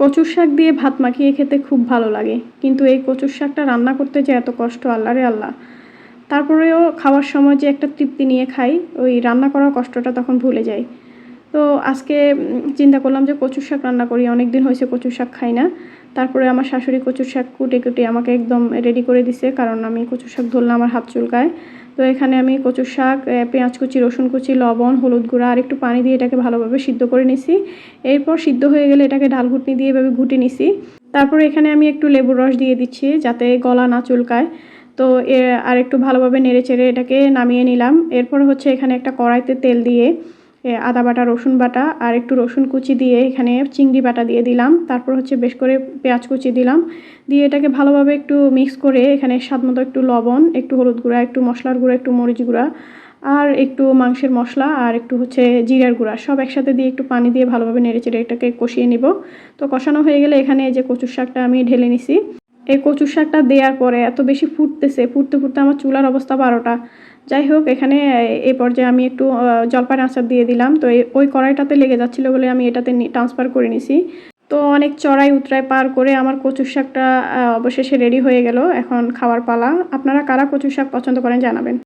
কচুর শাক দিয়ে ভাত মাখিয়ে খেতে খুব ভালো লাগে। কিন্তু এই কচুর শাকটা রান্না করতে যে এত কষ্ট, আল্লাহ রে আল্লাহ। তারপরেও খাওয়ার সময় যে একটা তৃপ্তি নিয়ে খাই, ওই রান্না করার কষ্টটা তখন ভুলে যাই। তো আজকে চিন্তা করলাম যে কচুর শাক রান্না করি অনেক দিন হয়েছে কচুর শাক খাই না। তারপরে আমার শাশুড়ি কচুর শাক কুটে কুটে আমাকে একদম রেডি করে দিছে, কারণ আমি কচুর শাক ধরলে আমার হাত চুলকায়। তো এখানে আমি কচুর শাক পেঁয়াজ কুচি, রসুন কুচি, লবণ, হলুদ গুঁড়া আর একটু পানি দিয়ে এটাকে ভালোভাবে সিদ্ধ করে নিছি। এরপর সিদ্ধ হয়ে গেলে এটাকে ডাল ঘুটনি দিয়ে এভাবে ঘুটে নিছি। তারপরে এখানে আমি একটু লেবুর রস দিয়ে দিচ্ছি যাতে গলা না চুলকায়। তো আর একটু ভালোভাবে নেড়ে চেড়ে এটাকে নামিয়ে নিলাম। এরপর হচ্ছে এখানে একটা কড়াইতে তেল দিয়ে আদা বাটা, রসুন বাটা আর একটু রসুন কুচি দিয়ে এখানে চিংড়ি বাটা দিয়ে দিলাম। তারপর হচ্ছে বেশ করে পেঁয়াজ কুচি দিলাম। দিয়ে এটাকে ভালোভাবে একটু মিক্স করে এখানে স্বাদ মতো একটু লবণ, একটু হলুদ গুঁড়া, একটু মশলার গুঁড়া, একটু মরিচ গুঁড়া আর একটু মাংসের মশলা আর একটু হচ্ছে জিরার গুঁড়া সব একসাথে দিয়ে একটু পানি দিয়ে ভালোভাবে নেড়ে চেড়ে এটাকে কষিয়ে নিব। তো কষানো হয়ে গেলে এখানে এই যে কচুর শাকটা আমি ঢেলে নিছি। এই কচুর শাকটা দেওয়ার পরে এত বেশি ফুটতেছে, ফুটতে ফুটতে আমার চুলার অবস্থা বারোটা। যাই হোক এখানে এই পর্যায়ে আমি একটু আহ, জলপাই আচার দিয়ে দিলাম। তো ওই কড়াইটাতে লেগে যাচ্ছিল বলে আমি এটাতে ট্রান্সফার করে নিছি। তো অনেক চড়াই উতরাই পার করে আমার কচু শাকটা অবশেষে রেডি হয়ে গেল। এখন খাওয়ার পালা। আপনারা কারা কচুর শাক পছন্দ করেন জানাবেন।